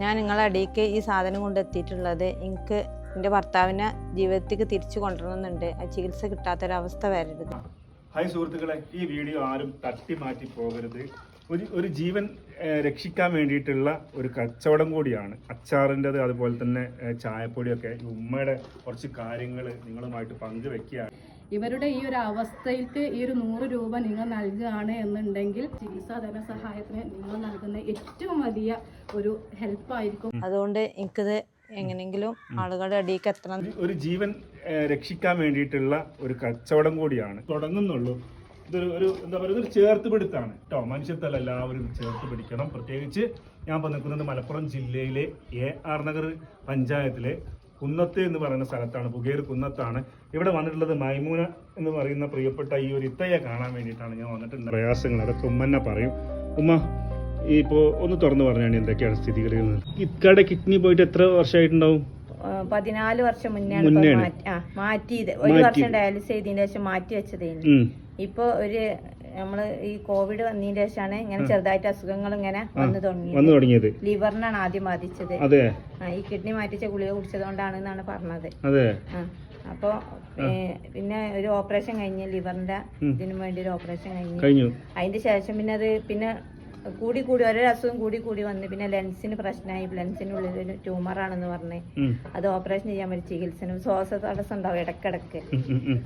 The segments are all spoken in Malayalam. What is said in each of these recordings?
ഞാൻ നിങ്ങളെ അടിയിലേക്ക് ഈ സാധനം കൊണ്ട് എത്തിയിട്ടുള്ളത് എനിക്ക് എന്റെ ഭർത്താവിനെ ജീവിതത്തിലേക്ക് തിരിച്ചു കൊണ്ടുവരണമെന്നുണ്ട്. ആ ചികിത്സ കിട്ടാത്തൊരവസ്ഥ വരരുത്. ഹായ് സുഹൃത്തുക്കളെ ഈ വീഡിയോ ആരും തട്ടി മാറ്റി പോകരുത്. ഒരു ഒരു ജീവൻ രക്ഷിക്കാൻ വേണ്ടിയിട്ടുള്ള ഒരു കച്ചവടം കൂടിയാണ്. അച്ചാറിന്റെത് അതുപോലെ തന്നെ ചായപ്പൊടിയൊക്കെ. ഉമ്മയുടെ കുറച്ച് കാര്യങ്ങൾ നിങ്ങളുമായിട്ട് പങ്കുവെക്കുകയാണ്. ഇവരുടെ ഈ ഒരു അവസ്ഥയ്ക്ക് ഈ ഒരു നൂറ് രൂപ നിങ്ങൾ നൽകുകയാണ് എന്നുണ്ടെങ്കിൽ ചികിത്സാ ധനസഹായത്തിന് നിങ്ങൾ നൽകുന്ന ഏറ്റവും വലിയ ഒരു ഹെൽപ്പായിരിക്കും. അതുകൊണ്ട് എനിക്കത് എങ്ങനെയെങ്കിലും ആളുകളുടെ അടിയിലേക്ക് എത്തണം. ഒരു- ഒരു ജീവൻ രക്ഷിക്കാൻ വേണ്ടിയിട്ടുള്ള ഒരു കച്ചവടം കൂടിയാണ്. തുടങ്ങുന്നുള്ളൂ. ഇതൊരു ഒരു എന്താ പറയുക ഒരു ചേർത്ത് പിടുത്താണ്. കേട്ടോ മനുഷ്യത്തല്ല എല്ലാവരും ചേർത്ത് പിടിക്കണം. പ്രത്യേകിച്ച് ഞാൻ ഇപ്പോൾ നിൽക്കുന്നത് മലപ്പുറം ജില്ലയിലെ എ ആർ നഗർ പഞ്ചായത്തിലെ കുന്നത്ത് എന്ന് പറയുന്ന സ്ഥലത്താണ് പുകേർ കുന്നത്താണ്. ഇവിടെ വന്നിട്ടുള്ളത് മൈമൂന എന്ന് പറയുന്ന പ്രിയപ്പെട്ട ഈ ഒരു ഇത്തയെ കാണാൻ വേണ്ടിയിട്ടാണ് ഞാൻ വന്നിട്ടുള്ളത്. പ്രയാസങ്ങൾ അതൊക്കെ ഉമ്മന്നെ പറയും. ഉമ്മ ഇപ്പോ ഒന്ന് തുറന്നു പറഞ്ഞാണ് എന്തൊക്കെയാണ് സ്ഥിതിഗതികൾ? ഇക്കയുടെ കിഡ്നി പോയിട്ട് എത്ര വർഷമായിട്ടുണ്ടാവും? പതിനാല് വർഷം മുന്നേ. മാറ്റിയത്. ഒരു മാറ്റി. വർഷം ഡയാലിസ് ചെയ്തതിന് ശേഷം മാറ്റി വെച്ചതേ. ഇപ്പൊ ഒരു നമ്മൾ ഈ കോവിഡ് വന്നതിന് ശേഷമാണ് ഇങ്ങനെ ചെറുതായിട്ട് അസുഖങ്ങൾ ഇങ്ങനെ വന്നു തുടങ്ങി വന്നു തുടങ്ങിയത്. ലിവറിനാണ് ആദ്യം ബാധിച്ചത്. ഈ കിഡ്നി മാറ്റിച്ച ഗുളിക കുടിച്ചതുകൊണ്ടാണെന്നാണ് പറഞ്ഞത്. അതെ. ആ, അപ്പൊ പിന്നെ ഒരു ഓപ്പറേഷൻ കഴിഞ്ഞ് ലിവറിന്റെ. ഇതിനു വേണ്ടി ഒരു ഓപ്പറേഷൻ കഴിഞ്ഞ്. അതിന്റെ ശേഷം പിന്നെ അത് പിന്നെ കൂടി കൂടി ഓരോ അസുഖം കൂടി കൂടി വന്ന് പിന്നെ ലെൻസിന് പ്രശ്നമായി. ലെൻസിനുള്ളിൽ ഒരു ട്യൂമറാണെന്ന് പറഞ്ഞ്. ഉം. അത് ഓപ്പറേഷൻ ചെയ്യാൻ പറ്റും ചികിത്സനും ശ്വാസ തടസ്സം ഉണ്ടാവും ഇടക്കിടക്ക്.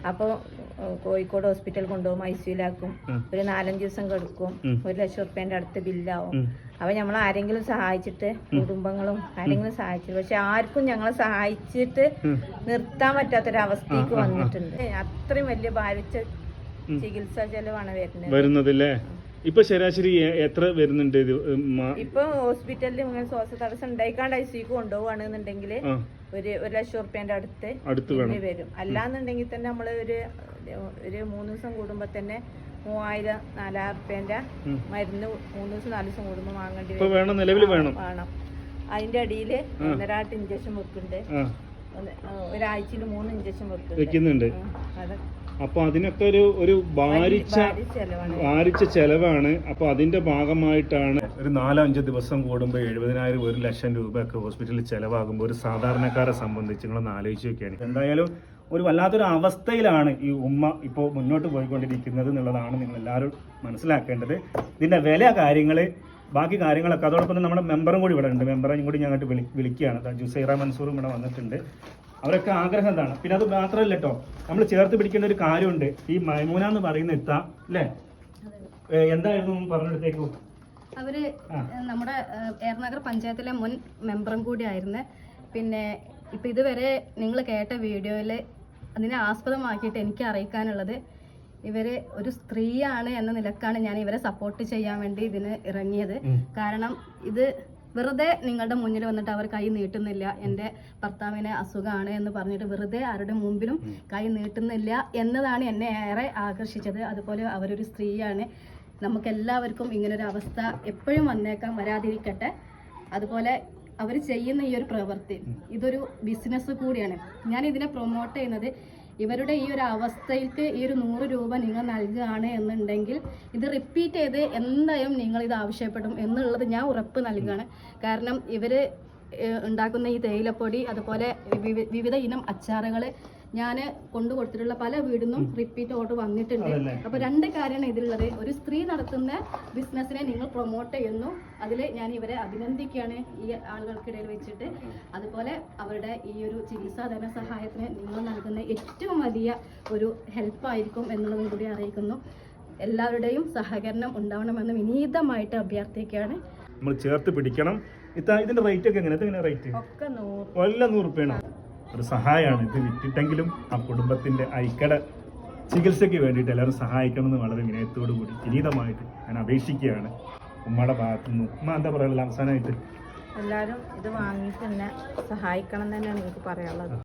അപ്പോൾ കോഴിക്കോട് ഹോസ്പിറ്റൽ കൊണ്ടുപോകും ഐ സിയിലാക്കും. ഒരു നാലഞ്ച് ദിവസം കെടുക്കും. ഒരു ലക്ഷം റുപ്യന്റെ അടുത്ത് ബില്ലാവും. അപ്പൊ നമ്മൾ ആരെങ്കിലും സഹായിച്ചിട്ട് കുടുംബങ്ങളും ആരെങ്കിലും സഹായിച്ചിട്ട്. പക്ഷെ ആർക്കും ഞങ്ങളെ സഹായിച്ചിട്ട് നിർത്താൻ പറ്റാത്തൊരവസ്ഥയ്ക്ക്. വന്നിട്ടുണ്ട്. അത്രയും വലിയ ഭാരിച്ച ചികിത്സാ ചെലവാണ് വരുന്നത്. വരുന്നതല്ലേ? ഇപ്പൊ ശരാശരി എത്ര വരുന്നുണ്ട് ഇത് ഇപ്പൊ ഹോസ്പിറ്റലിൽ ഇങ്ങനെ ശ്വാസ തടസ്സം ഉണ്ടായിക്കാണ്ട് ഐ സിക്ക് കൊണ്ടുപോവാണെന്നുണ്ടെങ്കിൽ ഒരു ഒരു ലക്ഷം റുപ്യന്റെ അടുത്ത് അടുത്ത് വരും. അല്ലാന്നുണ്ടെങ്കിൽ തന്നെ നമ്മൾ ഒരു ഒരു മൂന്ന് ദിവസം കൂടുമ്പോ തന്നെ മൂവായിരം നാലായിരം റുപ്യന്റെ. മരുന്ന് മൂന്ന് ദിവസം നാല് ദിവസം കൂടുമ്പോ വാങ്ങേണ്ടി വരും. വേണം നിലവിൽ വേണം. വേണം. അതിന്റെ അടിയിൽ ഒന്നരാട്ട് ഇഞ്ചക്ഷൻ വെക്കുന്നുണ്ട്. ഒരാഴ്ചയിൽ മൂന്ന് ഇഞ്ചക്ഷൻ വെക്കുന്നുണ്ട്. അത്. അപ്പൊ അതിനൊക്കെ ഒരു ഒരു ഭാരിച്ച ഭാരിച്ച ചെലവാണ്. അപ്പൊ അതിന്റെ ഭാഗമായിട്ടാണ് ഒരു നാലോ അഞ്ചോ ദിവസം കൂടുമ്പോൾ എഴുപതിനായിരം ഒരു ലക്ഷം രൂപയൊക്കെ ഹോസ്പിറ്റലിൽ ചെലവാകുമ്പോൾ ഒരു സാധാരണക്കാരെ സംബന്ധിച്ച് നിങ്ങളൊന്ന് ആലോചിച്ച് നോക്കിയാണ് എന്തായാലും ഒരു വല്ലാത്തൊരു അവസ്ഥയിലാണ് ഈ ഉമ്മ ഇപ്പോൾ മുന്നോട്ട് പോയിക്കൊണ്ടിരിക്കുന്നത് എന്നുള്ളതാണ് നിങ്ങൾ എല്ലാവരും മനസ്സിലാക്കേണ്ടത്. ഇതിന്റെ വില കാര്യങ്ങൾ ബാക്കി കാര്യങ്ങളൊക്കെ. അതോടൊപ്പം തന്നെ നമ്മുടെ മെമ്പറും കൂടി ഇവിടെ ഉണ്ട്. മെമ്പറും കൂടി ഞാൻ വിളി വിളിക്കുകയാണ്. ജുസൈറ മൻസൂറും ഇവിടെ വന്നിട്ടുണ്ട്. അവരൊക്കെ ആഗ്രഹം എന്താണ്? പിന്നെ അത് മാത്രമല്ല കേട്ടോ നമ്മൾ ചേർത്ത് പിടിക്കേണ്ട ഒരു കാര്യമുണ്ട്. ഈ മൈമൂന എന്ന് പറയുന്ന ഇത്ത അല്ലേ? എന്തായിരുന്നു പറഞ്ഞെടുത്തേക്കു? അവർ. നമ്മുടെ ഏറനഗർ പഞ്ചായത്തിലെ മുൻ മെമ്പറും കൂടി ആയിരുന്നു. പിന്നെ ഇപ്പൊ ഇതുവരെ നിങ്ങൾ കേട്ട വീഡിയോയിൽ അതിനെ ആസ്പദമാക്കിയിട്ട് എനിക്ക് അറിയിക്കാനുള്ളത് ഇവർ ഒരു സ്ത്രീയാണ് എന്ന നിലക്കാണ് ഞാൻ ഇവരെ സപ്പോർട്ട് ചെയ്യാൻ വേണ്ടി ഇതിന് ഇറങ്ങിയത്. കാരണം ഇത് വെറുതെ നിങ്ങളുടെ മുന്നിൽ വന്നിട്ട് അവർ കൈ നീട്ടുന്നില്ല എന്റെ ഭർത്താവിന് അസുഖമാണ് എന്ന് പറഞ്ഞിട്ട് വെറുതെ ആരുടെ മുമ്പിലും കൈ നീട്ടുന്നില്ല എന്നതാണ് എന്നെ ഏറെ ആകർഷിച്ചത്. അതുപോലെ അവരൊരു സ്ത്രീയാണ്. നമുക്കെല്ലാവർക്കും ഇങ്ങനൊരു അവസ്ഥ എപ്പോഴും വന്നേക്കാം വരാതിരിക്കട്ടെ. അതുപോലെ അവർ ചെയ്യുന്ന ഈ ഒരു പ്രവൃത്തി ഇതൊരു ബിസിനസ് കൂടിയാണ്. ഞാൻ ഇതിനെ പ്രൊമോട്ട് ചെയ്യുന്നത് ഇവരുടെ ഈ ഒരു അവസ്ഥയ്ക്ക് ഈ ഒരു നൂറ് രൂപ നിങ്ങൾ നൽകുകയാണ് എന്നുണ്ടെങ്കിൽ ഇത് റിപ്പീറ്റ് ചെയ്ത് എന്തായാലും നിങ്ങൾ ഇത് ആവശ്യപ്പെടും എന്നുള്ളത് ഞാൻ ഉറപ്പ് നൽകുകയാണ് കാരണം ഇവർ ഉണ്ടാക്കുന്ന ഈ തേയിലപ്പൊടി അതുപോലെ വിവിധ ഇനം അച്ചാറുകൾ ഞാൻ കൊണ്ടു കൊടുത്തിട്ടുള്ള പല വീടിന്നും റിപ്പീറ്റ് ഓർഡർ വന്നിട്ടുണ്ട്. അപ്പോൾ അപ്പൊ രണ്ട് കാര്യമാണ് ഇതിലുള്ളത്. ഒരു സ്ത്രീ നടത്തുന്ന ബിസിനസ്സിനെ നിങ്ങൾ പ്രൊമോട്ട് ചെയ്യുന്നു. അതിൽ ഞാൻ ഇവരെ അഭിനന്ദിക്കുകയാണ് ഈ ആളുകൾക്കിടയിൽ വെച്ചിട്ട്. അതുപോലെ അവരുടെ ഈ ഒരു ചികിത്സാ ധനസഹായത്തിന് നിങ്ങൾ നൽകുന്ന ഏറ്റവും വലിയ ഒരു ഹെൽപ്പായിരിക്കും എന്നുള്ളതും കൂടി അറിയിക്കുന്നു. എല്ലാവരുടെയും സഹകരണം ഉണ്ടാവണമെന്ന് വിനീതമായിട്ട് അഭ്യർത്ഥിക്കുകയാണ്. നമ്മൾ ചേർത്ത് പിടിക്കണം. ഇതിന്റെ റേറ്റ് ഒക്കെ എങ്ങനെ എങ്ങനെ റേറ്റ് ഒക്കെ നൂറ്. വല്ല നൂറ് റുപ്യാണ് ഒരു സഹായമാണ് ഇത് വിറ്റിട്ടെങ്കിലും ആ കുടുംബത്തിന്റെ ഐക്കട ചികിത്സയ്ക്ക് വേണ്ടിയിട്ട് എല്ലാവരും സഹായിക്കണമെന്ന് വളരെ വിനയത്തോടു കൂടി വിനീതമായിട്ട് ഞാൻ അപേക്ഷിക്കുകയാണ്. ഉമ്മയുടെ ഭാഗത്തുനിന്ന് ഉമ്മ എന്താ പറയുക? അവസാനമായിട്ട്. എല്ലാവരും ഇത് വാങ്ങി തന്നെ സഹായിക്കണം തന്നെയാണ് എനിക്ക് പറയാനുള്ളത്.